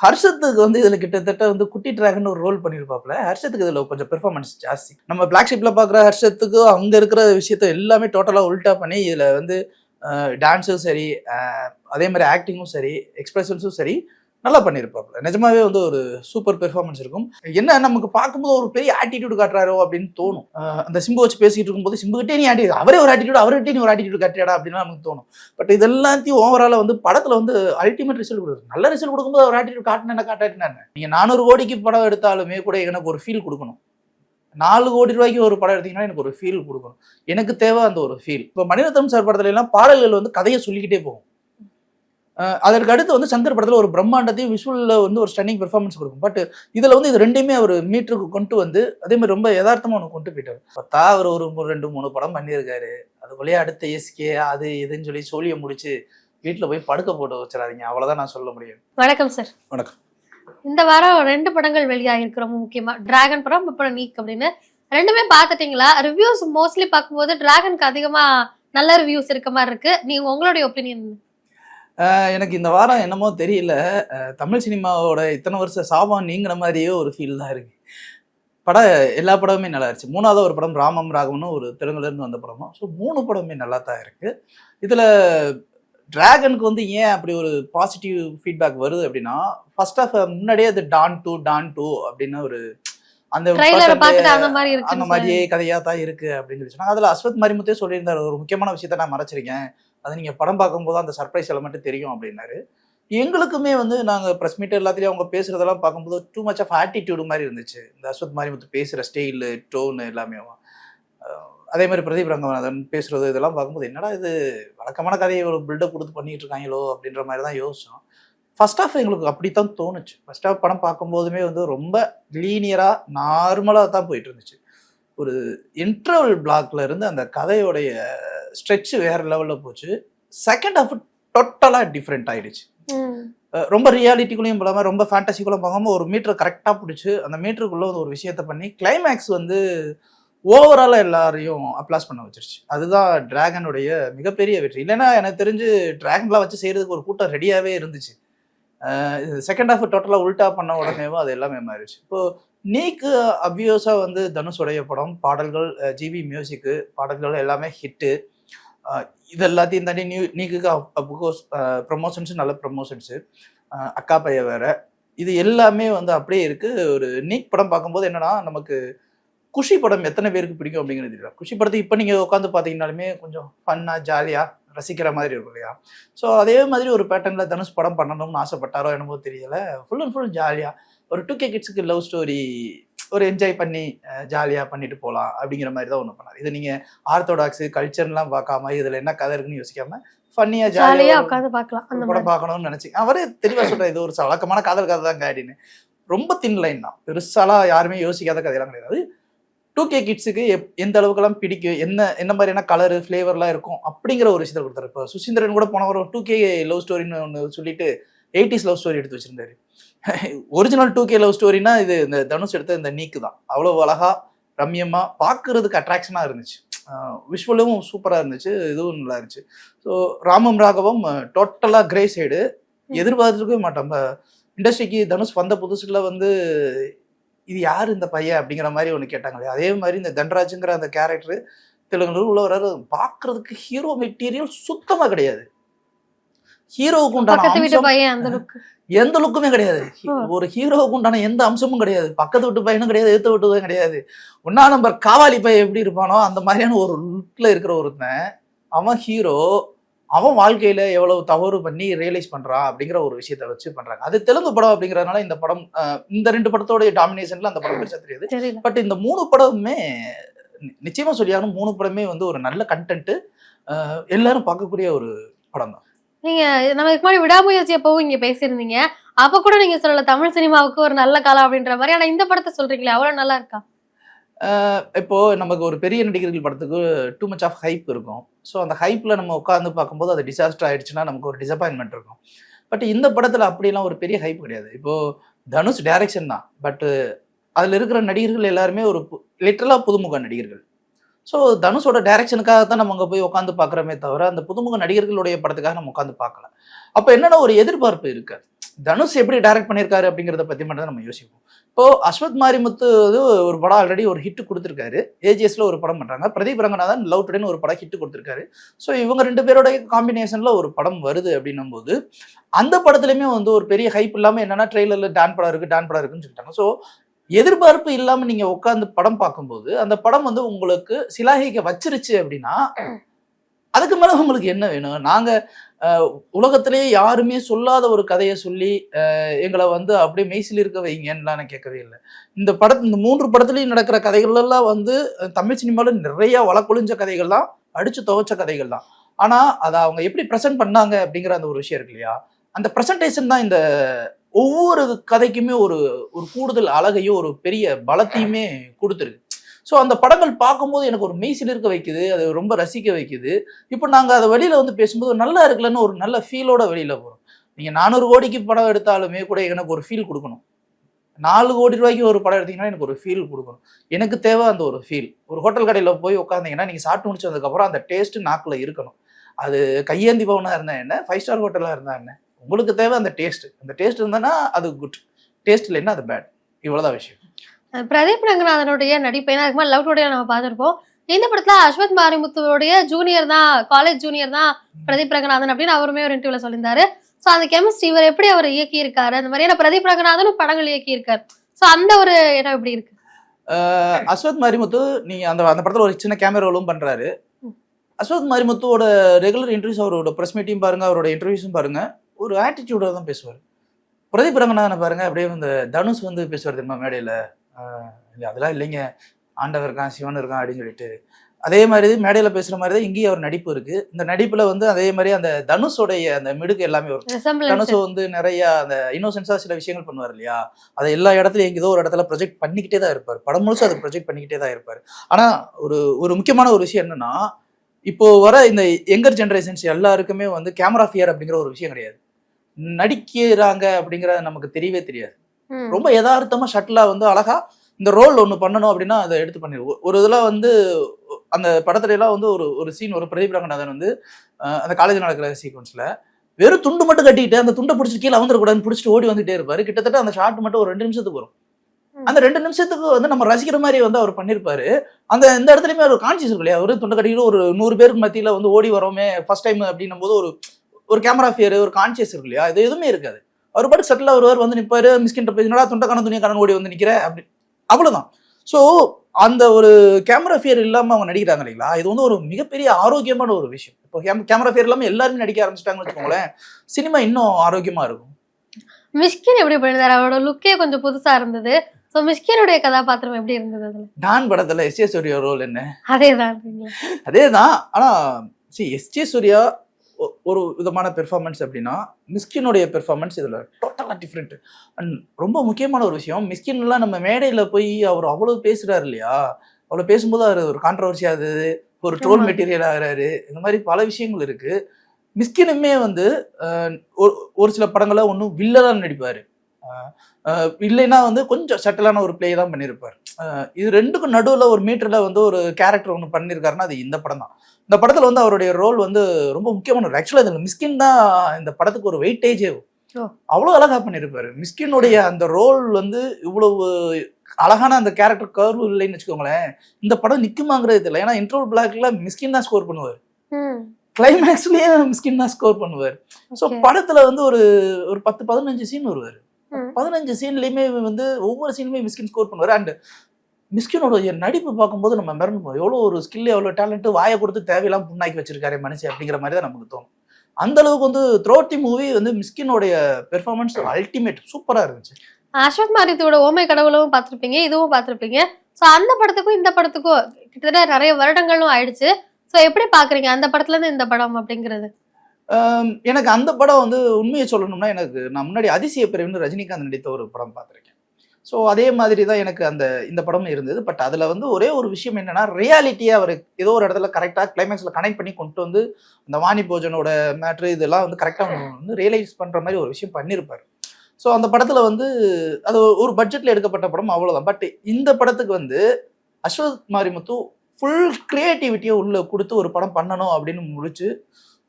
ஹர்ஷத்துக்கு வந்து இதில் கிட்டத்தட்ட வந்து குட்டி டிராகன் ஒரு ரோல் பண்ணியிருப்பாப்ல ஹர்ஷத்துக்கு இதில் கொஞ்சம் பெர்ஃபார்மன்ஸ் ஜாஸ்தி. நம்ம பிளாக் பார்க்குற பாக்குற ஹர்ஷத்துக்கு அங்கே இருக்கிற விஷயத்த எல்லாமே டோட்டலாக உல்டா பண்ணி இதில் வந்து டான்ஸும் சரி அதே மாதிரி ஆக்டிங்கும் சரி எக்ஸ்பிரஷன்ஸும் சரி நல்லா பண்ணியிருப்பாப்புல நிஜமாவே வந்து ஒரு சூப்பர் பெர்ஃபார்மன்ஸ் இருக்கும். என்ன நமக்கு பார்க்கும்போது ஒரு பெரிய ஆட்டிடியூட் காட்டுறாரோ அப்படின்னு தோணும். அந்த சிம்பு வச்சு பேசிட்டு இருக்கும்போது சிம்புகிட்டே நீ ஆட்டி அவரே ஒரு ஆட்டிடியூட் அவர்கிட்டே நீ ஒரு ஆட்டிடியூட் காட்டியாடா அப்படின்னு நமக்கு தோணும். பட் இது எல்லாத்தையும் ஓவரால வந்து படத்துல வந்து அல்டிமேட் ரிசல்ட் கொடுக்குது. நல்ல ரிசல்ட் கொடுக்கும்போது ஒரு ஆட்டிடியூட் காட்டினா காட்டாட்டினா நீங்க நானூறு கோடிக்கு படம் எடுத்தாலுமே கூட எனக்கு ஒரு ஃபீல் கொடுக்கணும். நாலு கோடி ரூபாய்க்கு ஒரு படம் எடுத்தீங்கன்னா எனக்கு ஒரு ஃபீல் கொடுக்கணும். எனக்கு தேவை அந்த ஒரு ஃபீல் இப்போ மணிரத்னம் சார் படத்துல எல்லாம் பாடல்கள் வந்து கதையை சொல்லிக்கிட்டே போகும். அதற்கு அடுத்து வந்து சங்கர் படத்துல ஒரு பிரம்மாண்டத்தையும் விஷுவல்ல வந்து ஒரு ஸ்டன்னிங் பெர்ஃபார்மன்ஸ் கொடுக்கும். பட் இதுல வந்து இது ரெண்டையுமே அவர் மீட்டருக்கு கொண்டு வந்து அதே மாதிரி ரொம்ப யதார்த்தமா ஒன்று கொண்டு போயிட்டாரு. பார்த்தா அவர் ஒரு ரெண்டு மூணு படம் பண்ணியிருக்காரு. அதுக்குள்ளேயே அடுத்த எஸ்கே அது இதுன்னு சொல்லி சோழியை முடிச்சு வீட்டில் போய் படுக்க போட்டு வச்சிடாதீங்க. அவ்வளவுதான் நான் சொல்ல முடியும். வணக்கம் சார் வணக்கம். இந்த வாரம் ரெண்டு படங்கள் வெளியாகிருக்கு ரொம்ப முக்கியமா. டிராகன் படம் அப்புறம் நீக் அப்படின்னு. ரெண்டுமே பார்த்துட்டீங்களா? ரிவ்யூஸ் மோஸ்ட்லி பார்க்கும்போது டிராகனுக்கு அதிகமா நல்ல ரிவ்யூஸ் இருக்க மாதிரி இருக்கு. நீங்க உங்களுடைய ஒப்பீனியன் எனக்கு இந்த வாரம் என்னமோ தெரியல. தமிழ் சினிமாவோட இத்தனை வருஷம் சாபம் நீங்கின மாதிரியே ஒரு ஃபீல் தான் இருக்கு. படம் எல்லா படமுமே நல்லா இருந்துச்சு. மூணாவது ஒரு படம் ராமம் ராகம்னு ஒரு தெலுங்குல இருந்து வந்த படமும் ஸோ மூணு படமே நல்லா தான் இருக்கு. இதுல டிராகனுக்கு வந்து ஏன் அப்படி ஒரு பாசிட்டிவ் ஃபீட்பேக் வருது அப்படின்னா ஃபர்ஸ்ட் ஆஃப் முன்னாடியே அது டான் டூ டான் டூ அப்படின்னு ஒரு அந்த மாதிரி அந்த மாதிரியே கதையா தான் இருக்கு அப்படின்னு சொல்லி சொன்னாங்க. அதுல அஸ்வத் மரிமுத்தே சொல்லியிருந்தாரு. ஒரு முக்கியமான விஷயத்த நான் மறைச்சிருக்கேன். அது நீங்கள் படம் பார்க்கும்போது அந்த சர்ப்ரைஸ் எலமெண்ட் தெரியும் அப்படின்னாரு. எங்களுக்குமே வந்து நாங்கள் ப்ரெஸ் மீட் எல்லாத்துலேயும் அவங்க பேசுகிறதெல்லாம் பார்க்கும்போது டூ மச் ஆஃப் ஆட்டிடியூடு மாதிரி இருந்துச்சு. இந்த அஸ்வத் மாரிமுத்து பேசுகிற ஸ்டைலு டோனு எல்லாமே. அதே மாதிரி பிரதீப் ரங்கநாதன் பேசுறது இதெல்லாம் பார்க்கும்போது என்னடா இது வழக்கமான கதையை ஒரு பில்டப் கொடுத்து பண்ணிகிட்டு இருக்காங்களோ அப்படின்ற மாதிரி தான் யோசிச்சோம். ஃபர்ஸ்ட் ஆஃப் எங்களுக்கு அப்படி தான் தோணுச்சு. ஃபர்ஸ்ட் ஆஃப் படம் பார்க்கும்போதுமே வந்து ரொம்ப லீனியராக நார்மலாக தான் போயிட்டு இருந்துச்சு. ஒரு இன்டர்வல் பிளாக்ல இருந்து அந்த கதையோடைய ஸ்ட்ரெச் வேற லெவல்ல போச்சு. செகண்ட் ஹாஃப் டோட்டலா டிஃப்ரெண்ட் ஆயிடுச்சு. ரொம்ப ரியாலிட்டிக்குள்ளேயும் போகாம ரொம்ப ஃபேண்டசிக்குள்ள போகாம ஒரு மீட்டர் கரெக்டாக பிடிச்சி அந்த மீட்டருக்குள்ள வந்து ஒரு விஷயத்த பண்ணி கிளைமேக்ஸ் வந்து ஓவராலாக எல்லாரையும் அப்ளாஸ் பண்ண வச்சிருச்சு. அதுதான் டிராகனுடைய மிகப்பெரிய வெற்றி. இல்லைன்னா எனக்கு தெரிஞ்சு டிராகன்லாம் வச்சு செய்யறதுக்கு ஒரு கூட்டம் ரெடியாகவே இருந்துச்சு. செகண்ட் ஹாஃப் டோட்டலாக உல்டா பண்ண உடனேவும் அது எல்லாமே மாறிடுச்சு. இப்போ நீக்கு அப்வியஸா வந்து தனுஷுடைய படம் பாடல்கள் ஜிவி மியூசிக்கு பாடல்கள் எல்லாமே ஹிட்டு இது எல்லாத்தையும் தாண்டி நியூ நீக்குக்கு அப்கோர்ஸ் ப்ரமோஷன்ஸு நல்ல ப்ரமோஷன்ஸு அக்கா பையன் வேற. இது எல்லாமே வந்து அப்படியே இருக்குது ஒரு நீக் படம் பார்க்கும்போது என்னன்னா நமக்கு குஷி படம் எத்தனை பேருக்கு பிடிக்கும் அப்படிங்கிறது தெரியல. குஷி படத்தை இப்போ நீங்கள் உட்காந்து பார்த்தீங்கனாலுமே கொஞ்சம் ஃபன்னாக ஜாலியாக ரசிக்கிற மாதிரி இருக்கும் இல்லையா? ஸோ அதே மாதிரி ஒரு பேட்டர்னில் தனுஷ் படம் பண்ணணும்னு ஆசைப்பட்டாரோ என்னமோ தெரியல. ஃபுல் அண்ட் ஃபுல் ஜாலியாக ஒரு டூ கே கிட்ஸுக்கு லவ் ஸ்டோரி ஒரு என்ஜாய் பண்ணி ஜாலியாக பண்ணிட்டு போகலாம் அப்படிங்கிற மாதிரி தான் ஒன்று பண்ணார். இது நீங்கள் ஆர்த்தோடாக்ஸு கல்ச்சர்லாம் பார்க்காம இதில் என்ன கதை இருக்குன்னு யோசிக்காம ஃபன்னியாக ஜாலியா ஜாலியாக உட்காந்து பார்க்கலாம் அந்த படம் பார்க்கணும்னு நினைச்சு. அவரே தெளிவா சொல்றாரு இது ஒரு வழக்கமான காதல் கதை தாங்க அப்படின்னு. ரொம்ப தின் லைன் தான். பெருசாலாம் யாருமே யோசிக்காத கதையெல்லாம் கிடையாது. டூ கே கிட்ஸுக்கு எந்த அளவுக்குலாம் பிடிக்கும் என்ன என்ன மாதிரியான கலரு ஃப்ளேவர்லாம் இருக்கும் அப்படிங்கிற ஒரு விஷயத்தை கொடுத்தாரு. இப்போ சுசீந்திரன் கூட போன ஒரு டூ கே லவ் ஸ்டோரின்னு ஒன்று சொல்லிட்டு எயிட்டிஸ் லவ் ஸ்டோரி எடுத்து வச்சிருந்தாரு. ஒரிஜினல் டூ கே லவ் ஸ்டோரினா இது இந்த தனுஷ் எடுத்த இந்த நீக்கு தான். அவ்வளோ அழகா ரம்யமா பார்க்கறதுக்கு அட்ராக்ஷனாக இருந்துச்சு. விஷுவலும் சூப்பராக இருந்துச்சு இதுவும் நல்லா இருந்துச்சு. ஸோ ராமம் ராகவம் டோட்டலாக கிரே சைடு எதிர்பார்த்துருக்கவே மாட்டோம். இண்டஸ்ட்ரிக்கு தனுஷ் வந்த புதுசுல வந்து இது யார் இந்த பையன் அப்படிங்கிற மாதிரி ஒன்று கேட்டாங்களே அதே மாதிரி இந்த தன்ராஜுங்கிற அந்த கேரக்டர் தெலுங்குல உள்ள வர்றாரு. பார்க்கறதுக்கு ஹீரோ மெட்டீரியல் சுத்தமா கிடையாது. ஹீரோவுக்கு உண்டான எந்த லுக்குமே கிடையாது. ஒரு ஹீரோவுக்கு உண்டான எந்த அம்சமும் கிடையாது. பக்கத்து வீட்டு பையனும் கிடையாது எடுத்து வீட்டு கிடையாது. ஒன்னா நம்பர் காவாலி பையன் எப்படி இருப்பானோ அந்த மாதிரியான ஒரு லுக்ல இருக்கிற ஒருத்தன் அவன் ஹீரோ அவன் வாழ்க்கையில எவ்வளவு தவறு பண்ணி ரியலைஸ் பண்றான் அப்படிங்கிற ஒரு விஷயத்த வச்சு பண்றாங்க. அது தெலுங்கு படம் அப்படிங்கறதுனால இந்த படம் இந்த ரெண்டு படத்தோட டாமினேஷன்ல அந்த படம் பெருசா தெரியாது. பட் இந்த மூணு படமுமே நிச்சயமா சொல்லியாகணும் மூணு படமே வந்து ஒரு நல்ல கண்டென்ட் எல்லாரும் பார்க்கக்கூடிய ஒரு படம் தான் நீங்க நமக்கு மாதிரி முன்னாடி விடாமுயற்சி அப்பவும் இங்க பேசியிருந்தீங்க. அப்ப கூட நீங்க சொல்லல தமிழ் சினிமாவுக்கு ஒரு நல்ல காலம் அப்படின்ற மாதிரி. ஆனா இந்த படத்தை சொல்றீங்களே அவ்வளவு நல்லா இருக்கா? இப்போ நமக்கு ஒரு பெரிய நடிகர்கள் படத்துக்கு டூ மச் ஆஃப் ஹைப் இருக்கும். ஸோ அந்த ஹைப்ல நம்ம உட்காந்து பார்க்கும்போது அது டிசாஸ்டர் ஆயிடுச்சுன்னா நமக்கு ஒரு டிசப்பாயின்மெண்ட் இருக்கும். பட் இந்த படத்துல அப்படிலாம் ஒரு பெரிய ஹைப் கிடையாது. இப்போ தனுஷ் டைரக்ஷன் தான். பட் அதுல இருக்கிற நடிகர்கள் எல்லாருமே ஒரு லிட்டரலா புதுமுக நடிகர்கள். ஸோ தனுஷோட டைரக்ஷனுக்காக தான் நம்ம அங்கே போய் உட்காந்து பார்க்குறோமே தவிர அந்த புதுமுக நடிகர்களுடைய படத்துக்காக நம்ம உட்காந்து பார்க்கல. அப்போ என்னென்ன ஒரு எதிர்பார்ப்பு இருக்காது தனுஷ் எப்படி டைரக்ட் பண்ணியிருக்காரு அப்படிங்கிறத பற்றி மட்டும் தான் நம்ம யோசிப்போம். இப்போ அஸ்வத் மாரிமுத்து வந்து ஒரு படம் ஆல்ரெடி ஒரு ஹிட் கொடுத்துருக்காரு. ஏஜிஎஸ்ல ஒரு படம் பண்ணுறாங்க பிரதீப் ரங்கநாதன் லவ் டுடேன்னு ஒரு படம் ஹிட் கொடுத்துருக்காரு. ஸோ இவங்க ரெண்டு பேரோட காம்பினேஷனில் ஒரு படம் வருது அப்படின்னும் போது அந்த படத்துலையுமே வந்து ஒரு பெரிய ஹைப் இல்லாமல் என்னென்னா ட்ரெய்லரில் டான் படம் இருக்குது டான் படம் இருக்குன்னு சொல்லிட்டாங்க. ஸோ எதிர்பார்ப்பு இல்லாம நீங்க உட்காந்து படம் பார்க்கும்போது அந்த படம் வந்து உங்களுக்கு சிலாகிக்க வச்சிருச்சு அப்படின்னா அதுக்கு மேல உங்களுக்கு என்ன வேணும்? நாங்க உலகத்திலேயே யாருமே சொல்லாத ஒரு கதையை சொல்லி எங்களை வந்து அப்படியே மெய்சில் இருக்க வைங்கன்னுலாம் நான் கேட்கவே இல்லை. இந்த படத்து இந்த மூன்று படத்துலயும் நடக்கிற கதைகள்லாம் வந்து தமிழ் சினிமாவில் நிறைய வழக்கொழிஞ்ச கதைகள் தான் அடிச்சு துவைச்ச கதைகள் தான் ஆனா அதை அவங்க எப்படி ப்ரெசென்ட் பண்ணாங்க அப்படிங்கிற அந்த ஒரு விஷயம் இருக்கு இல்லையா? அந்த ப்ரெசன்டேஷன் தான் இந்த ஒவ்வொரு கதைக்குமே ஒரு ஒரு கூடுதல் அழகையும் ஒரு பெரிய பலத்தையுமே கொடுத்துருக்கு. ஸோ அந்த படங்கள் பார்க்கும்போது எனக்கு ஒரு மெய்சில் இருக்க வைக்குது அது ரொம்ப ரசிக்க வைக்குது. இப்போ நாங்கள் அதை வெளியில் வந்து பேசும்போது நல்லா இருக்குல்லன்னு ஒரு நல்ல ஃபீலோட வெளியில் போகிறோம் நீங்கள் நானூறு கோடிக்கு படம் எடுத்தாலுமே கூட எனக்கு ஒரு ஃபீல் கொடுக்கணும். நாலு கோடி ரூபாய்க்கு ஒரு படம் எடுத்தீங்கன்னா எனக்கு ஒரு ஃபீல் கொடுக்கணும். எனக்கு தேவை அந்த ஒரு ஃபீல் ஒரு ஹோட்டல் கடையில் போய் உட்காந்தீங்கன்னா நீங்கள் சாப்பிட்டு முடிச்சு வந்ததுக்கப்புறம் அந்த டேஸ்ட்டு நாக்கில் இருக்கணும். அது கையேந்தி பவனாக இருந்தால் என்ன? ஃபைவ் ஸ்டார் ஹோட்டலாக இருந்தால் என்ன? உங்களுக்கு தேவை அந்த டேஸ்ட் அந்த டேஸ்ட் இருந்தானா அது குட் டேஸ்ட் இல்லைன்னா அது பேட் இவ்வளோதான் விஷயம். பிரதீப் ரங்கநாதனுடைய நடிப்பை. அதுக்கு லவ் டுடே நம்ம பார்த்திருப்போம். இந்த படத்துல அஸ்வத் மாரிமுத்துவோடைய ஜூனியர் தான் காலேஜ் ஜூனியர் தான் பிரதீப் ரங்கநாதன் அப்படின்னு அவருமே ஒரு இன்டர்வியூல சொல்லியிருந்தாரு. சோ அந்த கெமிஸ்ட்ரி இவர் எப்படி அவர் இயக்கி இருக்காரு அந்த மாதிரி ஏன்னா பிரதீப் ரங்கநாதனும் படங்கள் இயக்கி இருக்காரு சோ அந்த ஒரு இடம் எப்படி இருக்கு? அஸ்வத் மாரிமுத்து நீங்க அந்த அந்த படத்துல ஒரு சின்ன கேமராவும் பண்றாரு. ம். அஸ்வத் மாரிமுத்துவோட ரெகுலர் இன்டர்வியூஸ் அவரோட ப்ரெஸ் மீட்டையும் பாருங்க அவரோட இன்டர்வியூஸும் பாருங்க. ஒரு ஆட்டிடியூட தான் பேசுவார். பிரதீப் ரங்கநாதனை பாருங்க அப்படியே இந்த தனுஷ் வந்து பேசுவார் தெரியுமா மேடையில? இல்ல அதெல்லாம் இல்லைங்க. ஆண்டவர் இருக்கான் சிவன் இருக்கான் அப்படின்னு சொல்லிட்டு. அதே மாதிரி மேடையில பேசுற மாதிரி தான் இங்கேயும் அவர் நடிப்பு இருக்கு. இந்த நடிப்புல வந்து அதே மாதிரி அந்த தனுஷோடைய அந்த மிடுக்கு எல்லாமே வரும். தனுஷ் வந்து நிறைய அந்த இன்னோசென்ஸா சில விஷயங்கள் பண்ணுவார் இல்லையா? அதை எல்லா இடத்துலயும் எங்கேதோ ஒரு இடத்துல ப்ரொஜெக்ட் பண்ணிக்கிட்டே தான் இருப்பார். படம் முழுசும் அதை ப்ரொஜெக்ட் பண்ணிக்கிட்டே தான் இருப்பார். ஆனா ஒரு ஒரு முக்கியமான ஒரு விஷயம் என்னன்னா இப்போ வர இந்த யங்கர் ஜெனரேஷன்ஸ் எல்லாருக்குமே வந்து கேமரா ஃபியர் அப்படிங்கிற ஒரு விஷயம் கிடையாது. நடிக்கிறாங்க அப்படிங்கறது நமக்கு தெரியவே தெரியாது. ரொம்ப யதார்த்தமா ஷட்டிலா வந்து அழகா இந்த ரோல் ஒன்று பண்ணணும் அப்படின்னா அதை எடுத்து பண்ணிடுவோம் ஒரு இதில் வந்து அந்த படத்துல எல்லாம் வந்து ஒரு ஒரு சீன் ஒரு பிரதீப் ரங்கநாதன் வந்து அந்த காலேஜ் நடக்கிற சீக்வன்ஸ்ல வெறும் துண்டு மட்டும் கட்டிட்டு அந்த துண்டை பிடிச்சி கீழே வந்துடக்கூடாதுன்னு பிடிச்சிட்டு ஓடி வந்துட்டே இருப்பாரு. கிட்டத்தட்ட அந்த ஷாட் மட்டும் ஒரு ரெண்டு நிமிஷத்துக்கு வரும். அந்த ரெண்டு நிமிஷத்துக்கு வந்து நம்ம ரசிக்கிற மாதிரி வந்து அவர் பண்ணியிருப்பாரு அந்த இந்த இடத்துலயுமே ஒரு கான்சியஸ் இருக்கு இல்லையா? ஒரு துண்டை கட்டிட்டு ஒரு நூறு பேருக்கு மத்தியில வந்து ஓடி வரோமே ஃபர்ஸ்ட் டைம் அப்படின்னும் போது ஒரு ஒரு கேமரா ஃபியர் ஒரு கான்சியஸ் இருக்கு இல்லையா? இது எதுவுமே இருக்காது. அவர் பாட்டு செட்டில் வருவார் வந்து நிப்பாரு மிஸ்கின் பேசினடா துண்டக்கான துணியை கடன் ஓடி வந்து நிக்கிற? அப்படி. அவ்வளவுதான். ஸோ அந்த ஒரு கேமரா ஃபியர் இல்லாம அவங்க நடிக்கிறாங்க இல்லைங்களா? இது வந்து ஒரு மிகப்பெரிய ஆரோக்கியமான ஒரு விஷயம். இப்போ கேமரா ஃபியர் இல்லாம எல்லாருமே நடிக்க ஆரம்பிச்சிட்டாங்கன்னு வச்சுக்கோங்களேன் சினிமா இன்னும் ஆரோக்கியமா இருக்கும். மிஷ்கின் எப்படி பண்ணிருந்தாரு அவரோட லுக்கே கொஞ்சம் புதுசா இருந்தது. சோ மிஷ்கினுடைய கதாபாத்திரம் எப்படி இருந்தது அதுல? டான் படத்துல எஸ் ஏ சூர்யா ரோல் என்ன? அதேதான். அதேதான். ஆனா சி எஸ் ஜே சூர்யா ஒரு விதமான பெர்ஃபார்மன்ஸ் அப்படின்னா மிஸ்கினுடைய பெர்ஃபார்மன்ஸ் இதுல டோட்டலா டிஃப்ரெண்ட் அண்ட் ரொம்ப முக்கியமான ஒரு விஷயம் மிஸ்கின்லாம் நம்ம மேடையில போய் அவர் அவ்வளவு பேசுறாரு இல்லையா? அவ்வளவு பேசும்போது அவர் ஒரு கான்ட்ரவர்சி ஆகுது ஒரு ட்ரோல். மெட்டீரியல் ஆகுறாரு இந்த மாதிரி பல விஷயங்கள் இருக்கு. மிஸ்கினுமே வந்து ஒரு ஒரு சில படங்களை ஒன்றும் வில்லதான் நடிப்பாரு. இல்லைன்னா வந்து கொஞ்சம் சட்டலான ஒரு ப்ளே தான் பண்ணியிருப்பார் இது ரெண்டுக்கும் நடுவில் ஒரு மீட்டரில் வந்து ஒரு கேரக்டர் ஒன்று பண்ணியிருக்காருன்னா அது இந்த படம் தான். இந்த படத்தில் வந்து அவருடைய ரோல் வந்து ரொம்ப முக்கியமான ஆக்சுவலாக இதில் மிஸ்கின் தான் இந்த படத்துக்கு ஒரு வெயிட்டேஜே. அவ்வளோ அழகா பண்ணியிருப்பாரு மிஸ்கினுடைய அந்த ரோல் வந்து இவ்வளவு அழகான அந்த கேரக்டர் கர்வ் இல்லைன்னு வச்சுக்கோங்களேன் இந்த படம் நிக்குமாங்கிறது தெரியல. ஏன்னா இன்ட்ரோல் பிளாக்ல மிஸ்கின் தான் ஸ்கோர் பண்ணுவார். கிளைமேக்ஸ்லயே மிஸ்கின் தான் ஸ்கோர் பண்ணுவார். ஸோ. படத்துல வந்து ஒரு ஒரு பத்து பதினஞ்சு சீன் வருவார். பதினஞ்சு சீன்லயுமே வந்து ஒவ்வொரு சீனுமே மிஸ்கின் ஸ்கோர் பண்ணுவார். அண்ட் மிஸ்கினோட நடிப்பு பார்க்கும்போது நம்ம மிரண்டு எவ்வளோ ஒரு ஸ்கில் எவ்வளோ டேலண்ட் வாயை கொடுத்து தேவையில்லாம புண்ணாக்கி வச்சிருக்காரு மனுஷன் அப்படிங்கிற மாதிரி தான் நமக்கு தோணும். அந்த அளவுக்கு வந்து த்ரோட் தி மூவி வந்து மிஸ்கினோடைய பெர்ஃபார்மன்ஸ் அல்டிமேட் சூப்பரா இருந்துச்சு. அஸ்வத் மாரித்தோட ஓமை கடவுளும் பார்த்திருப்பீங்க இதுவும் பார்த்திருப்பீங்க. சோ அந்த படத்துக்கும் இந்த படத்துக்கும் கிட்டத்தட்ட நிறைய வருடங்களும் ஆயிடுச்சு. சோ எப்படி பாக்குறீங்க அந்த படத்துல இருந்து இந்த படம் அப்படிங்கிறது. எனக்கு அந்த படம் வந்து உண்மையை சொல்லணும்னா எனக்கு நான் முன்னாடி அதிசய பிரிவுன்னு ரஜினிகாந்த் நடித்த ஒரு படம் பார்த்துருக்கேன். ஸோ அதே மாதிரி தான் எனக்கு அந்த இந்த படமும் இருந்தது. பட் அதில் வந்து ஒரே ஒரு விஷயம் என்னன்னா ரியாலிட்டியை அவர் ஏதோ ஒரு இடத்துல கரெக்டாக கிளைமேக்ஸில் கனெக்ட் பண்ணி கொண்டு வந்து அந்த வாணி போஜனோட மேட்ரு இதெல்லாம் வந்து கரெக்டாக வந்து ரியலைஸ் பண்ணுற மாதிரி ஒரு விஷயம் பண்ணியிருப்பார் ஸோ அந்த படத்தில் வந்து அது ஒரு பட்ஜெட்டில் எடுக்கப்பட்ட படம் அவ்வளோதான் பட் இந்த படத்துக்கு வந்து அஸ்வத் மாரிமுத்து ஃபுல் கிரியேட்டிவிட்டியை உள்ள கொடுத்து ஒரு படம் பண்ணணும் அப்படின்னு முடிச்சு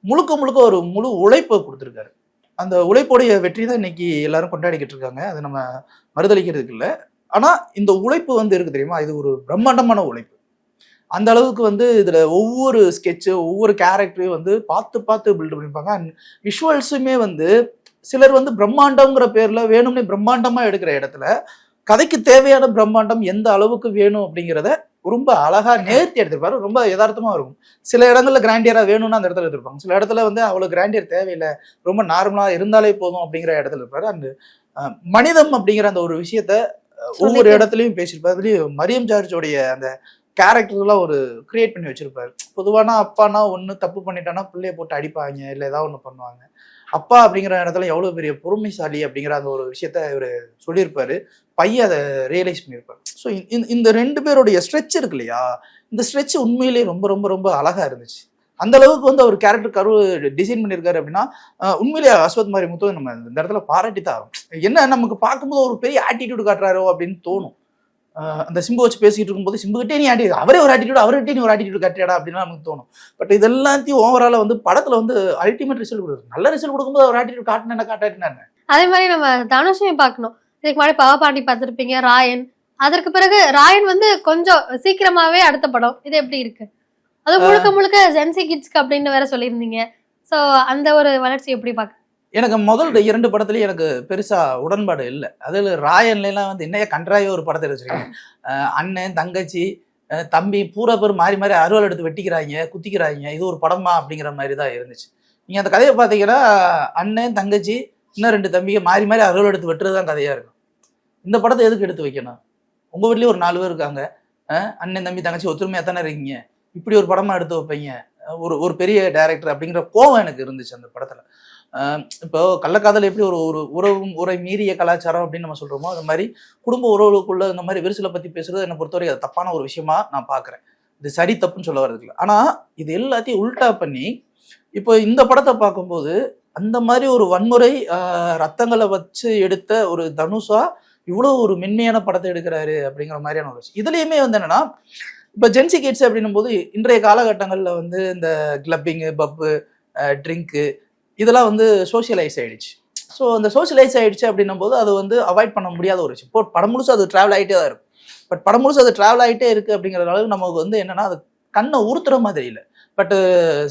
முழுக்க முழுக்க ஒரு முழு உழைப்பை கொடுத்துருக்காரு. அந்த உழைப்புடைய வெற்றி தான் இன்னைக்கு எல்லாரும் கொண்டாடிக்கிட்டு இருக்காங்க. அதை நம்ம மறுதளிக்கிறதுக்கு இல்லை. ஆனால் இந்த உழைப்பு வந்து இருக்கு தெரியுமா? இது ஒரு பிரம்மாண்டமான உழைப்பு. அந்த அளவுக்கு வந்து இதில் ஒவ்வொரு ஸ்கெட்சு ஒவ்வொரு கேரக்டரையும் வந்து பார்த்து பார்த்து பில்ட் பண்ணிப்பாங்க அண்ட் விஷுவல்ஸுமே வந்து சிலர் வந்து பிரம்மாண்டம்ங்கிற பேரில் வேணும்னே பிரம்மாண்டமாக எடுக்கிற இடத்துல கதைக்கு தேவையான பிரம்மாண்டம் எந்த அளவுக்கு வேணும் அப்படிங்கிறத ரொம்ப அழகா நேர்த்தி எடுத்திருப்பாரு. ரொம்ப யதார்த்தமா இருக்கும். சில இடங்கள்ல கிராண்டியரா வேணும்னு அந்த இடத்துல எடுத்திருப்பாங்க. சில இடத்துல வந்து அவ்வளவு கிராண்டியர் தேவையில்லை. ரொம்ப நார்மலா இருந்தாலே போதும் அப்படிங்கிற இடத்துல இருப்பாரு. அந்த மனிதம் அப்படிங்கிற அந்த ஒரு விஷயத்த ஒவ்வொரு இடத்துலயும் பேசியிருப்பாரு. அதுலயும் மரியம் ஜார்ஜோடைய அந்த கேரக்டர்லாம் ஒரு கிரியேட் பண்ணி வச்சிருப்பாரு. பொதுவானா அப்பானா ஒண்ணு தப்பு பண்ணிட்டானா பிள்ளைய போட்டு அடிப்பாங்க இல்ல ஏதாவது ஒண்ணு பண்ணுவாங்க. அப்பா அப்படிங்கிற இடத்துல எவ்வளவு பெரிய பொறுமைசாலி அப்படிங்கிற அந்த ஒரு விஷயத்த இவர் சொல்லியிருப்பாரு. பையன் அதை ரியலைஸ் பண்ணியிருப்பாரு. ஸோ இந்த ரெண்டு பேருடைய ஸ்ட்ரெச் இருக்கு இல்லையா? இந்த ஸ்ட்ரெச் உண்மையிலேயே ரொம்ப ரொம்ப ரொம்ப அழகா இருந்துச்சு. அந்த அளவுக்கு வந்து அவர் கேரக்டர் கரு டிசைன் பண்ணியிருக்காரு அப்படின்னா உண்மையிலேயே அஸ்வத் மாதிரி முத்து நம்ம இந்த இடத்துல பாராட்டி தான் என்ன நமக்கு பார்க்கும்போது ஒரு பெரிய ஆட்டிடியூட் காட்டுறாரோ அப்படின்னு தோணும். அந்த சிம்பு வச்சு பேசிட்டு இருக்கும்போது சிம்புகிட்டே நீ ஆட்டி அவரே ஒரு ஆட்டிடியூட் அவர்கிட்டே நீ ஒரு ஆட்டிடியூட் காட்டியாடா அப்படின்னு நமக்கு தோணும். பட் இது எல்லாத்தையும் ஓவரால வந்து படத்துல வந்து அல்டிமேட் ரிசல்ட் கொடுக்குது. நல்ல ரிசல்ட் கொடுக்கும்போது ஒரு ஆட்டிடியூட் காட்டினா என்ன காட்டாட்டினா என்ன? அதே மாதிரி நம்ம தனுஷையும் பார்க்கணும். இதுக்கு முன்னாடி பவபாண்டி பார்த்திருப்பீங்க ராயன். அதற்கு பிறகு ராயன் வந்து கொஞ்சம் சீக்கிரமாவே அடுத்த படம். இது எப்படி இருக்கு? அது முழுக்க முழுக்க ஜென்சி கிட்ஸ்க்கு அப்படின்னு வேற சொல்லியிருந்தீங்க. சோ அந்த ஒரு வளர்ச்சி எப்படி பாக்க எனக்கு முதல் இரண்டு படத்துலயும் எனக்கு பெருசா உடன்பாடு இல்லை. அதில் ராயன்ல எல்லாம் வந்து என்னைய கன்றாயோ ஒரு படத்தை வச்சிருக்கேன் அண்ணன் தங்கச்சி தம்பி பூரா பேர் மாறி மாறி அருவாள் எடுத்து வெட்டிக்கிறாங்க குத்திக்கிறாங்க இது ஒரு படமா அப்படிங்கிற மாதிரி தான் இருந்துச்சு. நீங்க அந்த கதையை பார்த்தீங்கன்னா அண்ணன் தங்கச்சி இன்னும் ரெண்டு தம்பிங்க மாறி மாறி அருள் எடுத்து வெட்டுறது தான் கதையா இருக்கும். இந்த படத்தை எதுக்கு எடுத்து வைக்கணும்? உங்க வீட்லயும் ஒரு நாலு பேர் இருக்காங்க. அண்ணன் தம்பி தங்கச்சி ஒத்துமையா தானே இருக்கீங்க? இப்படி ஒரு படமா எடுத்து வைப்பீங்க? ஒரு ஒரு பெரிய டைரக்டர் அப்படிங்கிற கோவம் எனக்கு இருந்துச்சு அந்த படத்துல. இப்போ கள்ளக்காதல் எப்படி ஒரு ஒரு உறவும் உரை மீறிய கலாச்சாரம் அப்படின்னு நம்ம சொல்றோமோ அது மாதிரி குடும்ப உறவுகளுக்குள்ள இந்த மாதிரி விரிசலை பத்தி பேசுறது என்னை வரைக்கும் அது தப்பான ஒரு விஷயமா நான் பாக்குறேன் இது சரி தப்புன்னு சொல்ல வரதுக்கு ஆனால் ஆனா இது எல்லாத்தையும் உல்டா பண்ணி இப்போ இந்த படத்தை பார்க்கும்போது அந்த மாதிரி ஒரு வன்முறை ரத்தங்களை வச்சு எடுத்த ஒரு தனுஷா இவ்வளோ ஒரு மென்மையான படத்தை எடுக்கிறாரு அப்படிங்கிற மாதிரியான ஒரு விஷயம். இதுலயுமே வந்து என்னன்னா இப்போ ஜென்சி கிட்ஸ் அப்படின்னும் போது இன்றைய காலகட்டங்களில் வந்து இந்த கிளப்பிங்கு பப்பு ட்ரிங்க்கு இதெல்லாம் வந்து சோஷியலைஸ் ஆயிடுச்சு. ஸோ அந்த சோஷியலைஸ் ஆயிடுச்சு அப்படின்னும் போது அது வந்து அவாய்ட் பண்ண முடியாத ஒரு விஷயம். இப்போ படம் முழுசு அது ட்ராவல் ஆகிட்டே தான் இருக்கும். பட் படம் முழுசு அது ட்ராவல் ஆகிட்டே இருக்குது அப்படிங்கிற அளவுக்கு நமக்கு வந்து என்னன்னா அது கண்ணை உறுத்துற மாதிரி இல்லை. பட்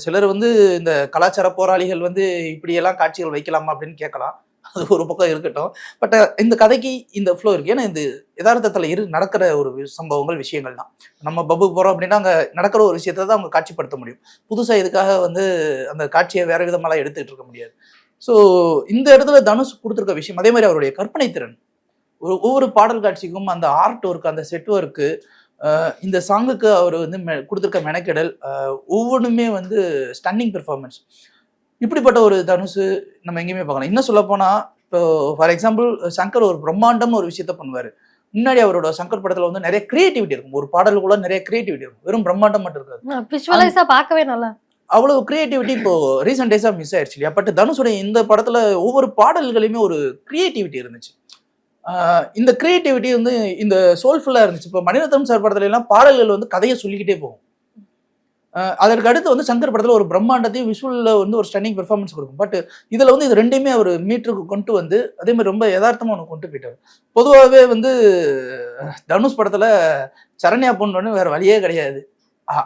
சிலர் வந்து இந்த கலாச்சார போராளிகள் வந்து இப்படியெல்லாம் காட்சிகள் வைக்கலாமா அப்படின்னு கேட்கலாம். அது ஒரு பக்கம் இருக்கட்டும். பட் இந்த கதைக்கு இந்த ஃப்ளோ இருக்கு. ஏன்னா இந்த யதார்த்தத்தில் இரு நடக்கிற ஒரு சம்பவங்கள் விஷயங்கள் தான். நம்ம பப்பு போகிறோம் அப்படின்னா அங்கே நடக்கிற ஒரு விஷயத்தை தான் அவங்க காட்சிப்படுத்த முடியும். புதுசாக இதுக்காக வந்து அந்த காட்சியை வேற விதமாலாம் எடுத்துக்கிட்டு இருக்க முடியாது. ஸோ இந்த இடத்துல தனுஷ் கொடுத்துருக்க விஷயம் அதே மாதிரி அவருடைய கற்பனை திறன். ஒரு ஒவ்வொரு பாடல் காட்சிக்கும் அந்த ஆர்ட் ஒர்க் அந்த செட் ஒர்க்கு இந்த சாங்குக்கு அவர் வந்து மெ- மெனக்கெடல் ஒவ்வொன்றுமே வந்து ஸ்டன்னிங் பெர்ஃபார்மன்ஸ் இப்படிப்பட்ட ஒரு தனுஷ் நம்ம எங்கேயுமே பார்க்கலாம் இன்னும் சொல்ல போனா இப்போ ஃபார் எக்ஸாம்பிள் சங்கர் ஒரு பிரம்மாண்டம்னு ஒரு விஷயத்த பண்ணுவார். முன்னாடி அவரோட சங்கர் படத்துல வந்து நிறைய கிரியேட்டிவிட்டி இருக்கும். ஒரு பாடலுக்குள்ள நிறைய கிரியேட்டிவிட்டி இருக்கும். வெறும் பிரம்மாண்டம் மட்டும் இருக்காது. பார்க்கவே நல்லா. அவ்வளவு கிரியேட்டிவிட்டி இப்போ ரீசெண்ட் டேஸா மிஸ் ஆயிடுச்சு இல்லையா? பட் தனுஷுடைய இந்த படத்துல ஒவ்வொரு பாடல்களையுமே ஒரு கிரியேட்டிவிட்டி இருந்துச்சு. இந்த கிரியேட்டிவிட்டி வந்து இந்த சோல்ஃபுல்லா இருந்துச்சு. இப்போ மணிரத்னம் சார் படத்துல எல்லாம் பாடல்கள் வந்து கதையை சொல்லிக்கிட்டே போகும். அதற்கு அடுத்து வந்து சங்கர் படத்துல ஒரு பிரம்மாண்டத்தையும் விஷுவல்ல வந்து ஒரு ஸ்டன்னிங் பெர்ஃபார்மன்ஸ் கொடுக்கும். பட் இதுல வந்து இது ரெண்டையுமே அவர் மீட்டருக்கு கொண்டு வந்து அதே மாதிரி ரொம்ப யதார்த்தமா ஒன்று கொண்டு போயிட்டார். பொதுவாகவே வந்து தனுஷ் படத்துல சரண்யா பொண்ணு வேற வழியே கிடையாது.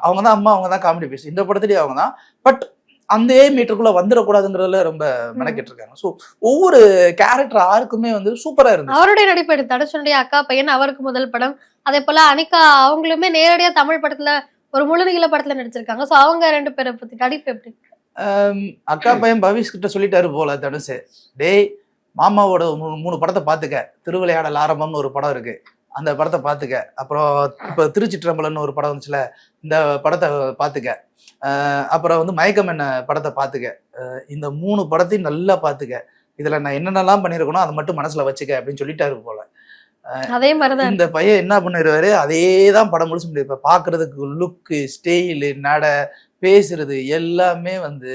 அவங்க தான் அம்மா அவங்க தான் காமெடி பேசு இந்த படத்துலயும் அவங்க தான் பட் அந்த மீட்டருக்குள்ள வந்துடக்கூடாதுங்கிறதுல ரொம்ப மெனக்கிட்டு இருக்காங்க ஸோ ஒவ்வொரு கேரக்டர் ஆருக்குமே வந்து சூப்பரா இருந்துச்சு. அவருடைய நடிப்பு எடுத்து தனுஷனுடைய அக்கா பையன் அவருக்கு முதல் படம். அதே போல அனிகா அவங்களுமே நேரடியா தமிழ் படத்துல ஒரு முழுநீள படத்துல நடிச்சிருக்காங்க. சோ அவங்க ரெண்டு பேரை பத்தி நடிப்பு எப்படி? அக்கா பையன் பவிஷ் கிட்ட சொல்லிட்டாரு போல தனுஷ். டேய் மாமாவோட மூணு மூணு படத்தை பார்த்துக்க திருவிளையாடல் ஆரம்பம்னு ஒரு படம் இருக்கு. அந்த படத்தை பார்த்துக்க அப்புறம் இப்போ திருச்சிற்றம்பலம்னு ஒரு படம் வந்துச்சுல இந்த படத்தை பார்த்துக்க அப்புறம் வந்து மயக்கம் என்ன படத்தை பார்த்துக்க இந்த மூணு படத்தையும் நல்லா பார்த்துக்க இதுல நான் என்னென்னலாம் பண்ணியிருக்கணும் அதை மட்டும் மனசுல வச்சுக்க அப்படின்னு சொல்லிட்டாரு போல. அதே மாதிரிதான் இந்த பையன் என்ன பண்ணிடுவாரு அதே தான் படம் முழுசு முடியும். பாக்குறதுக்கு லுக்கு ஸ்டைலு நட பேசுறது எல்லாமே வந்து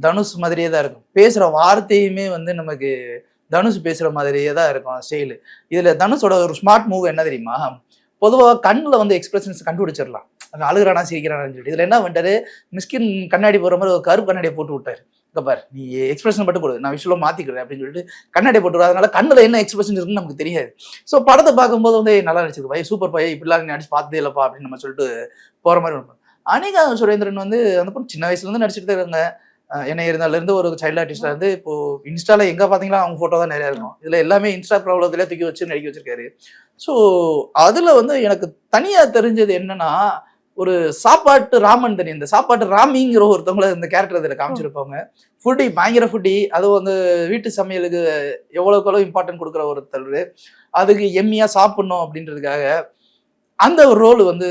தனுஷ் மாதிரியே தான் இருக்கும். பேசுற வார்த்தையுமே வந்து நமக்கு தனுஷ் பேசுற மாதிரியே தான் இருக்கும் ஸ்டைலு இதுல தனுஷோட ஒரு ஸ்மார்ட் மூவ் என்ன தெரியுமா? பொதுவாக கண்ணில் வந்து எக்ஸ்பிரஷன்ஸ் கண்டுபிடிச்சிடலாம். அவன் அழுகிறானா சிரிக்கிறானான்னு சொல்லிட்டு. இதுல என்ன பண்ணிட்டாரு? மிஸ்கின் கண்ணாடி போற மாதிரி ஒரு கருப்பு கண்ணாடியை போட்டு விட்டாரு. இங்க நீ எக்ஸ்பிரஷன் மட்டும் கொடு நான் விஷயம் மாத்திக்கிறேன் அப்படின்னு சொல்லிட்டு கண்ணாடி போட்டு அதனால கண்ணில் என்ன எக்ஸ்பிரஷன் இருக்குன்னு நமக்கு தெரியாது. ஸோ படத்தை பார்க்கும்போது வந்து நல்லா நடிச்சிருக்கு பையன் சூப்பர் பையன் இப்படிலாம் நீ நடிச்சு பார்த்ததே இல்லைப்பா அப்படின்னு நம்ம சொல்லிட்டு போற மாதிரி இருக்கும். அனிகா சுரேந்திரன் வந்து அந்த பொண்ணு சின்ன வயசுலேருந்து நடிச்சிட்டு தான் இருக்காங்க என்ன இருந்தாலிருந்து ஒரு சைல்டு ஆர்டிஸ்டா இருந்து இப்போ இன்ஸ்டால எங்க பாத்தீங்களா அவங்க போட்டோ தான் நிறைய இருக்கும். இதுல எல்லாமே இன்ஸ்டா ப்ராப்ளத்துல தூக்கி வச்சு நடிக்க வச்சிருக்காரு. ஸோ அதுல வந்து எனக்கு தனியா தெரிஞ்சது என்னன்னா ஒரு சாப்பாட்டு ராமன் தெரியும் இந்த சாப்பாட்டு ராமிங்கிற ஒருத்தவங்கள இந்த கேரக்டர் இதில் காமிச்சிருப்பாங்க. ஃபுட்டி பயங்கர ஃபுட்டி அதுவும் வந்து வீட்டு சமையலுக்கு எவ்வளோக்கு எவ்வளோ இம்பார்ட்டன்ட் கொடுக்குற ஒருத்தர் அதுக்கு எம்மியாக சாப்பிட்ணும் அப்படின்றதுக்காக அந்த ஒரு ரோல் வந்து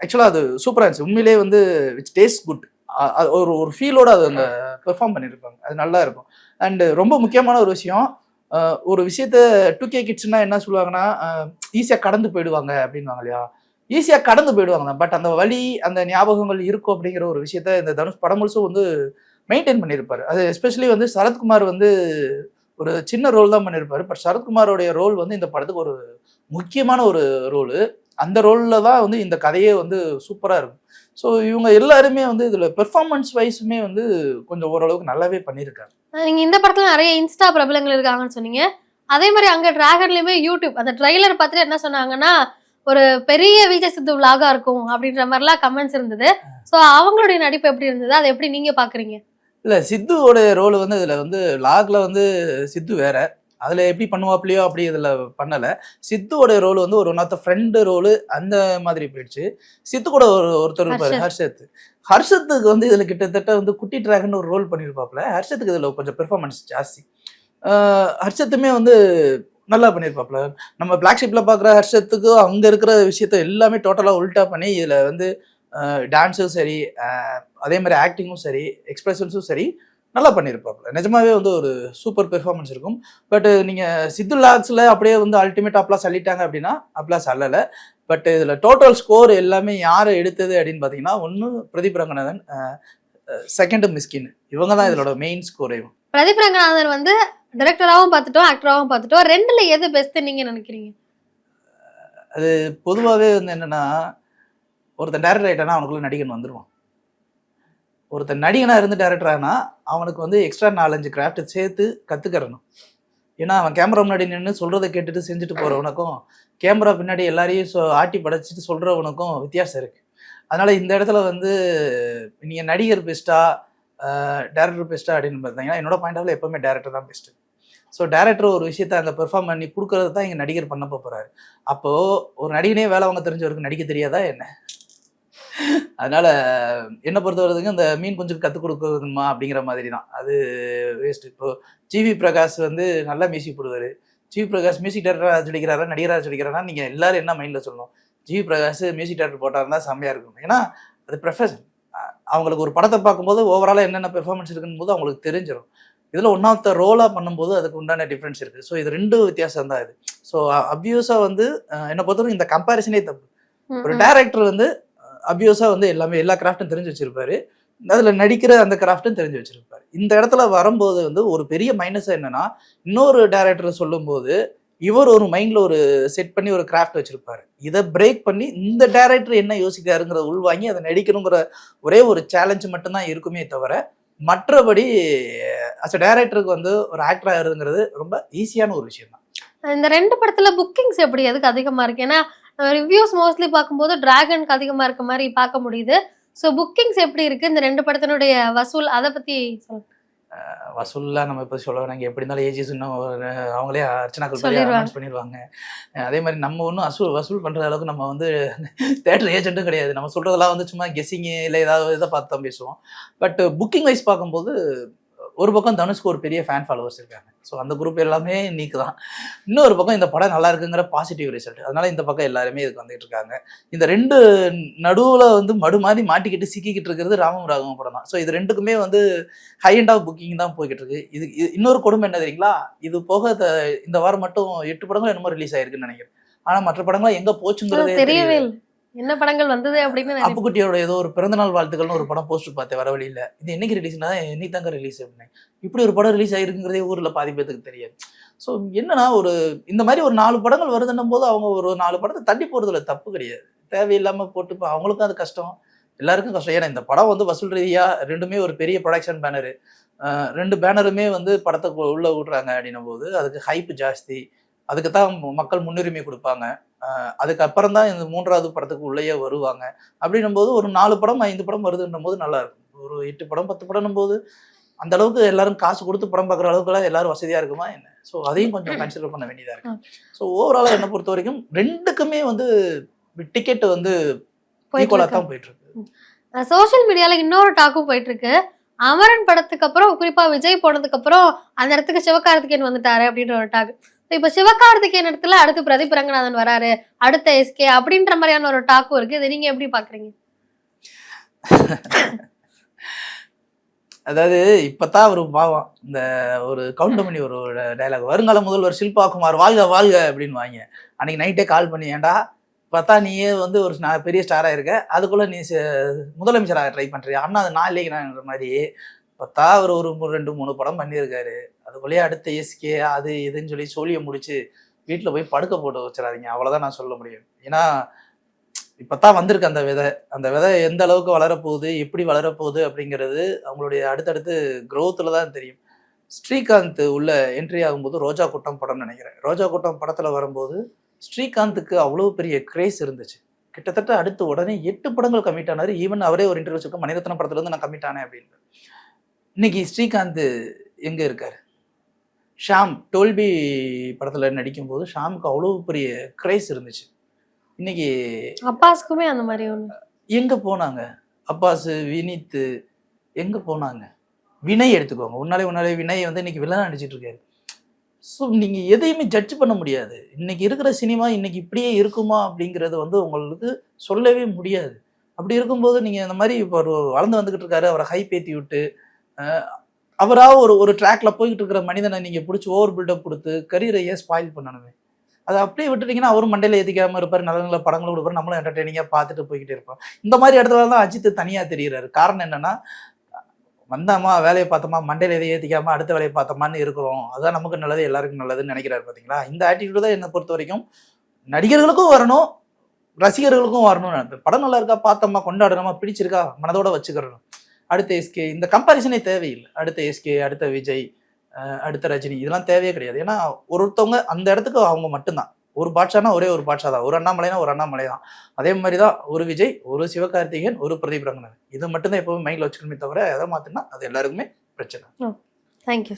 ஆக்சுவலாக அது சூப்பராக இருந்துச்சு. உண்மையிலே வந்து விச் டேஸ்ட் குட் ஒரு ஒரு ஃபீலோட அது அந்த பெர்ஃபார்ம் பண்ணியிருப்பாங்க அது நல்லா இருக்கும். அண்டு ரொம்ப முக்கியமான ஒரு விஷயம் ஒரு விஷயத்த டூ கே கிட்ஸ்னா என்ன சொல்லுவாங்கன்னா ஈஸியாக கடந்து போயிடுவாங்க அப்படின்வாங்க இல்லையா? ஈஸியாக கடந்து போயிடுவாங்க பட் அந்த வழி அந்த ஞாபகங்கள் இருக்கும் அப்படிங்கிற ஒரு விஷயத்த இந்த தனுஷ் படம் முழுசும் வந்து மெயின்டைன் பண்ணியிருப்பாரு. அது எஸ்பெஷலி வந்து சரத்குமார் வந்து ஒரு சின்ன ரோல் தான் பண்ணியிருப்பார். பட் சரத்குமாரோடைய ரோல் வந்து இந்த படத்துக்கு ஒரு முக்கியமான ஒரு ரோலு அந்த ரோலில் தான் வந்து இந்த கதையே வந்து சூப்பராக இருக்கும். ஸோ இவங்க எல்லாருமே வந்து இதில் பெர்ஃபார்மன்ஸ் வைஸுமே வந்து கொஞ்சம் ஓரளவுக்கு நல்லாவே பண்ணியிருக்காங்க. நீங்கள் இந்த படத்தில் நிறைய இன்ஸ்டா பிரபலங்கள் இருக்காங்கன்னு சொன்னீங்க. அதே மாதிரி அங்கே டிராகன்லயுமே யூடியூப் அந்த ட்ரெய்லர் பார்த்துட்டு என்ன சொன்னாங்கன்னா ஒரு பெரிய விஜய் சித்து விலாகா இருக்கும் அப்படின்ற மாதிரிலாம் கமெண்ட்ஸ் இருந்தது. சோ அவங்களுடைய நடிப்பு எப்படி இருந்தது? அதை எப்படி நீங்க பாக்குறீங்க? இல்லை சித்துவோட ரோல் வந்து இதில் வந்து லாக்ல வந்து சித்து வேற. அதில் எப்படி பண்ணுவாப்லையோ அப்படி இதில் பண்ணலை. சித்துவோட ரோல் வந்து ஒரு one of the friend role அந்த மாதிரி போயிடுச்சு. சித்து கூட ஒரு ஒருத்தர் இருப்பாரு ஹர்ஷத். ஹர்ஷத். ஹர்ஷத்துக்கு வந்து இதில் கிட்டத்தட்ட வந்து குட்டி டிராகன் ஒரு ரோல் பண்ணியிருப்பாப்புல ஹர்ஷத்துக்கு இதில் கொஞ்சம் பெர்ஃபார்மன்ஸ் ஜாஸ்தி. ஹர்ஷத்துமே வந்து நல்லா பண்ணியிருப்பாப்புல நம்ம பிளாக் ஷிப்பில் பார்க்குற ஹர்ஷத்துக்கு அங்கே இருக்கிற விஷயத்த எல்லாமே டோட்டலாக உல்ட்டா பண்ணி இதில் வந்து டான்ஸும் சரி அதே மாதிரி ஆக்டிங்கும் சரி எக்ஸ்பிரஷன்ஸும் சரி நல்லா பண்ணியிருப்பாப்புல நிஜமாவே வந்து ஒரு சூப்பர் பெர்ஃபார்மன்ஸ் இருக்கும். பட் நீங்கள் சித்து லாக்ஸில் அப்படியே வந்து அல்டிமேட் அப்ளாஸ் அள்ளிட்டாங்க அப்படின்னா அப்ளாஸ் அல்லலை பட் இதில் டோட்டல் ஸ்கோர் எல்லாமே யார் எடுத்தது அப்படின்னு பார்த்தீங்கன்னா ஒன்று பிரதீப் ரங்கநாதன் செகண்ட் மிஸ்கின். இவங்க தான் இதோட மெயின் ஸ்கோரே பிரதீப் ரங்கநாதன் வந்து டைரக்டராகவும் பார்த்துட்டோம் ஆக்டராகவும் பார்த்துட்டோம். ரெண்டில் எது பெஸ்ட் நீங்கள் நினைக்கிறீங்க? அது பொதுவாகவே வந்து என்னென்னா ஒருத்தன் டேரக்டர் ஆகிட்டானா அவனுக்குள்ள நடிகன் வந்துடுவான் ஒருத்தன் நடிகனாக இருந்து டேரக்டர் ஆனா அவனுக்கு வந்து எக்ஸ்ட்ரா நாலஞ்சு கிராஃப்ட் சேர்த்து கற்றுக்கிறணும் ஏன்னா அவன் கேமரா முன்னாடி நின்று சொல்கிறத கேட்டுட்டு செஞ்சுட்டு போகிறவனுக்கும் கேமரா பின்னாடி எல்லாரையும் சொ ஆட்டி படைச்சிட்டு சொல்கிறவனுக்கும் வித்தியாசம் இருக்குது அதனால் இந்த இடத்துல வந்து நீங்கள் நடிகர் பெஸ்ட்டா டேரக்டர் பெஸ்ட்டா அப்படின்னு பார்த்தீங்கன்னா என்னோட பாயிண்ட் ஆஃப்ல எப்போவுமே டேரக்டர் தான் பெஸ்ட்டு ஸோ டேரக்டர் ஒரு விஷயத்த அங்கே பெர்ஃபார்ம் பண்ணி கொடுக்கறது தான் இங்கே நடிகர் பண்ண போகிறாரு அப்போது ஒரு நடிகனே வேலை வாங்க தெரிஞ்சவருக்கு நடிக்க தெரியாதா என்ன? அதனால் என்ன பொறுத்தவரைக்கும் இந்த மீன் கொஞ்சம் கற்றுக் கொடுக்கணுமா அப்படிங்கிற மாதிரி தான். அது வேஸ்ட் இப்போது ஜிவி பிரகாஷ் வந்து நல்லா மியூசிக் போடுவார். ஜிவி பிரகாஷ் மியூசிக் டேரக்டராக நடிக்கிறாரா நடிகராக நடிக்கிறாரா நீங்கள் எல்லாரும் என்ன மைண்டில் சொல்லணும்? ஜிவி பிரகாஷ் மியூசிக் டேரக்டர் போட்டாருந்தா செம்மையாக இருக்கும். ஏன்னா அது ப்ரொஃபஷன் அவங்களுக்கு ஒரு படத்தை பார்க்கும்போது ஓவராலாக என்னென்ன பெர்ஃபார்மன்ஸ் இருக்குன்னு போது அவங்களுக்கு தெரிஞ்சிடும் இதில் ஒன் ஆஃப் த ரோலாக பண்ணும்போது அதுக்கு உண்டான டிஃப்ரென்ஸ் இருக்குது ஸோ இது ரெண்டு வித்தியாசம் தான் இது ஸோ அப்யூஸாக வந்து என்னை பொறுத்தவரைக்கும் இந்த கம்பேரிசனே தப்பு. ஒரு. டைரக்டர் வந்து அபியூஸா வந்து எல்லாமே எல்லா கிராஃப்ட்டும் தெரிஞ்சு வச்சிருப்பாரு. அதுல நடிக்கிற அந்த கிராஃப்ட்டும் தெரிஞ்சு வச்சிருப்பாரு. இந்த இடத்துல வரும்போது வந்து ஒரு பெரிய மைனஸ் என்னன்னா இன்னொரு டைரக்டர் சொல்லும்போது இவர் ஒரு மைண்ட்ல ஒரு செட் பண்ணி ஒரு கிராஃப்ட் வச்சிருப்பாரு. இதை பிரேக் பண்ணி இந்த டைரக்டர் என்ன யோசிக்கிறாருங்கிறத உள்வாங்கி அதை நடிக்கணுங்கிற ஒரே ஒரு சேலஞ்ச் மட்டும்தான் இருக்குமே தவிர மற்றபடி அஸ் டைரக்டருக்கு வந்து ஒரு ஆக்டர் ஆகுறதுங்கிறது ரொம்ப ஈஸியான ஒரு விஷயம் தான் இந்த ரெண்டு படத்துல புக்கிங்ஸ் எப்படி எதுக்கு அதிகமா இருக்கு? ஏன்னா ரிவ்யூஸ் மோஸ்ட்லி பார்க்கும்போது டிராகனுக்கு அதிகமா இருக்க மாதிரி பார்க்க முடியுது. ஸோ புக்கிங்ஸ் எப்படி இருக்கு? இந்த ரெண்டு படத்தினுடைய வசூல் அதை பத்தி சொல்லுங்க. வசூல்லாம் நம்ம இப்போ சொல்ல வேணாங்க எப்படி இருந்தாலும் ஏஜிஸ் இன்னும் அவங்களே அர்ச்சனாக்கள் சொல்லிடுவாங்க. அனௌன்ஸ் பண்ணிடுவாங்க அதே மாதிரி நம்ம ஒன்றும் வசூல் வசூல் பண்ணுற அளவுக்கு நம்ம வந்து தேட்டர் ஏஜென்ட்டும் கிடையாது. நம்ம சொல்கிறதெல்லாம் வந்து சும்மா கெஸ்ஸிங்கு இல்லை ஏதாவது இதை பார்த்து தான் பேசுவோம். பட் புக்கிங் வைஸ் பார்க்கும்போது ஒரு பக்கம் தனுஷ்க்கு ஒரு பெரிய ஃபேன் ஃபாலோவர்ஸ் இருக்காங்க. ஸோ அந்த குரூப் எல்லாமே நீக்கு தான் இன்னொரு பக்கம் இந்த படம் நல்லா இருக்குங்கிற பாசிட்டிவ் ரிசல்ட் அதனால இந்த பக்கம் எல்லாருமே இதுக்கு வந்துட்டு இருக்காங்க. இந்த ரெண்டு நடுவில் வந்து மடு மாதிரி மாட்டிக்கிட்டு சிக்கிக்கிட்டு இருக்கிறது ராமம் ராகவம் படம் தான். ஸோ இது ரெண்டுக்குமே வந்து ஹை அண்ட் ஆஃப் புக்கிங் தான் போய்கிட்டு இருக்கு இது இன்னொரு கொடுமை என்ன தெரியுங்களா? இது போக இந்த வாரம் மட்டும் எட்டு படங்கள் என்னமோ ரிலீஸ் ஆயிருக்குன்னு நினைக்கிறேன். ஆனா மற்ற படங்கள் எங்க போச்சுங்கிறதே தெரியவே தெரியவே இல்லை. என்ன படங்கள் வந்தது அப்படின்னு அப்புக்குட்டியோட ஏதோ ஒரு பிறந்தநாள் வாழ்த்துக்கள்னு ஒரு படம் போஸ்டர் பார்த்தேன் வர வழியில இது என்னைக்கு ரிலீஸ்னா என்னைக்கு தாங்க ரிலீஸ் அப்படின்னு இப்படி ஒரு படம் ரிலீஸ் ஆகிருக்குங்கிறதே ஊரில் பாதி பேத்துக்கு தெரியாது. ஸோ என்னன்னா ஒரு இந்த மாதிரி ஒரு நாலு படங்கள் வருதுன்னும் போது அவங்க ஒரு நாலு படத்தை தள்ளி போகிறதுல தப்பு கிடையாது. தேவையில்லாமல் போட்டு இப்போ அவங்களுக்கும் அது கஷ்டம். எல்லாருக்கும் கஷ்டம். ஏன்னா இந்த படம் வந்து வசூல் ரீதியா ரெண்டுமே ஒரு பெரிய ப்ரொடக்ஷன் பேனரு ரெண்டு பேனருமே வந்து படத்தை உள்ளே விட்றாங்க விடுறாங்க அப்படின்னும் போது அதுக்கு ஹைப் ஜாஸ்தி. அதுக்கு தான் மக்கள் முன்னுரிமை கொடுப்பாங்க. அதுக்கப்புறம் தான் இந்த மூன்றாவது படத்துக்கு உள்ளேயே வருவாங்க. அப்படின்னும் போது ஒரு நாலு படம் ஐந்து படம் வருதுன்னும் போது நல்லா இருக்கும் ஒரு எட்டு படம் பத்து படம்னும் போது அந்த அளவுக்கு எல்லாரும் காசு கொடுத்து படம் பார்க்குற அளவுக்குலாம் எல்லாரும் வசதியா இருக்குமா என்ன? ஸோ அதையும் கொஞ்சம் கன்சிடர் பண்ண வேண்டியதா இருக்கு. ஸோ ஓவராலாக என்னை பொறுத்த வரைக்கும் ரெண்டுக்குமே வந்து டிக்கெட் வந்து ஈக்குவலாக தான் போயிட்டு இருக்கு சோஷியல் மீடியால இன்னொரு டாக்கும் போயிட்டு இருக்கு அமரன் படத்துக்கு அப்புறம் குறிப்பா விஜய் போனதுக்கு அப்புறம் அந்த இடத்துக்கு சிவகார்த்திகேயன் வந்துட்டாரு அப்படின்ற ஒரு டாக் இப்ப சிவகார்த்திகேயன் இடத்துல அடுத்து பிரதீப் ரங்கநாதன் வராரு அடுத்த எஸ்கே அப்படின்ற மாதிரியான ஒரு டாக்கும் இருக்கு. இதை நீங்க எப்படி பாக்குறீங்க? அதாவது இப்பதான் ஒரு பாவம். இந்த ஒரு கவுண்டமணி ஒரு டைலாக் வருங்கால முதல்வர் ஷில்பா குமார் வாழ்க வாழ்க அப்படின்னு வாங்க. அன்னைக்கு நைட்டே கால் பண்ணி ஏன்டா பார்த்தா நீயே வந்து ஒரு பெரிய ஸ்டாராக இருக்க அதுக்குள்ளே நீ முதலமைச்சராக ட்ரை பண்ணுறியா அண்ணா அது நான் இல்லைங்கிறான்ற மாதிரி பார்த்தா அவர் ஒரு ரெண்டு மூணு படம் பண்ணியிருக்காரு. அதுக்குள்ளேயே அடுத்த எஸ்கே அது இதுன்னு சொல்லி சோழியை முடிச்சு வீட்டில் போய் படுக்க போட்டு வச்சிடாதீங்க. அவ்வளோதான் நான் சொல்ல முடியும். ஏன்னா இப்பதான் வந்திருக்கு அந்த விதை. அந்த விதை எந்த அளவுக்கு வளரப்போகுது எப்படி வளரப்போகுது அப்படிங்கிறது அவங்களுடைய அடுத்தடுத்து க்ரோத்தில் தான் தெரியும். ஸ்ரீகாந்த் உள்ள என்ட்ரி ஆகும்போது ரோஜா கூட்டம் படம்னு நினைக்கிறேன். ரோஜா கூட்டம் படத்தில் வரும்போது ஸ்ரீகாந்துக்கு அவ்வளோ பெரிய கிரேஸ் இருந்துச்சு. கிட்டத்தட்ட அடுத்து உடனே எட்டு படங்கள் கமிட் ஆனார். ஈவன் அவரே ஒரு இன்டர்வியூ சொல்லிட்டு மணிரத்னம் படத்துலேருந்து நான் கமிட் ஆனேன் அப்படின்னு. இன்னைக்கு ஸ்ரீகாந்த் எங்க இருக்காரு? ஷாம் டோல்பி படத்துல நடிக்கும்போது ஷாமுக்கு அவ்வளோ பெரிய கிரேஸ் இருந்துச்சு. இன்னைக்கு அப்பாஸ்க்குமே அந்த மாதிரி ஒண்ணு. எங்க போனாங்க? அப்பாஸ் வினித் எங்க போனாங்க? வினய் எடுத்துக்கோங்க. உன்னாலே உன்னாலே வினய் வந்து இன்னைக்கு வில்லன் நடிச்சிட்டு இருக்காரு. ஸோ நீங்க எதையுமே ஜட்ஜ் பண்ண முடியாது. இன்னைக்கு இருக்கிற சினிமா இன்னைக்கு இப்படியே இருக்குமா அப்படிங்கிறது வந்து உங்களுக்கு சொல்லவே முடியாது. அப்படி இருக்கும்போது நீங்க இந்த மாதிரி இப்போ ஒரு வளர்ந்து வந்துகிட்டு இருக்காரு அவரை ஹை பேத்தி விட்டு அவராக ஒரு ஒரு ட்ராக்ல போய்கிட்டு இருக்கிற மனிதனை நீங்க பிடிச்சி ஓவர் பில்டப் கொடுத்து கரியரை ஏன் ஸ்பாயில் பண்ணணுமே. அதை அப்படியே விட்டுட்டீங்கன்னா அவரும் மண்டையில ஏற்றிக்காமல் இருப்பார் நல்ல நல்ல படங்களும் கொடுப்பாரு நம்மளும் என்டர்டெய்னிங்காக பார்த்துட்டு போய்கிட்டே இருப்போம். இந்த மாதிரி இடத்துல தான் அஜித் தனியாக தெரிகிறாரு காரணம் என்னன்னா வந்தாமா வேலையை பார்த்தோமா மண்டையில எதையும் ஏற்றிக்காமல் அடுத்த வேலையை பார்த்தோமான்னு இருக்கிறோம். அதுதான் நமக்கு நல்லது எல்லாருக்கும் நல்லதுன்னு நினைக்கிறாரு பார்த்தீங்களா இந்த ஆட்டிடியூட் தான் என்னை பொறுத்த வரைக்கும் நடிகர்களுக்கும் வரணும் ரசிகர்களுக்கும் வரணும்னு நினைப்பேன். படம் நல்லா இருக்கா பார்த்தோமா கொண்டாடணுமா பிடிச்சிருக்கா மனதோட வச்சுக்கிறணும் அடுத்த எஸ்கே இந்த கம்பாரிசனே தேவையில்லை. அடுத்த எஸ்கே அடுத்த விஜய் அடுத்த ரஜினி இதெல்லாம் தேவையே கிடையாது. ஏன்னா ஒருத்தவங்க அந்த இடத்துக்கு அவங்க மட்டும்தான். ஒரு பாட்ஷானா ஒரே ஒரு பாட்ஷா தான். ஒரு அண்ணாமலைனா ஒரு அண்ணாமலை தான். அதே மாதிரி தான் ஒரு விஜய் ஒரு சிவகார்த்திகேயன் ஒரு பிரதீப் ரங்கநாதன். இது மட்டும்தான் எப்பவுமே மைண்டில் வச்சுக்கணுமே தவிர எதை மாற்றினா அது எல்லாருக்குமே பிரச்சனை. Oh, thank you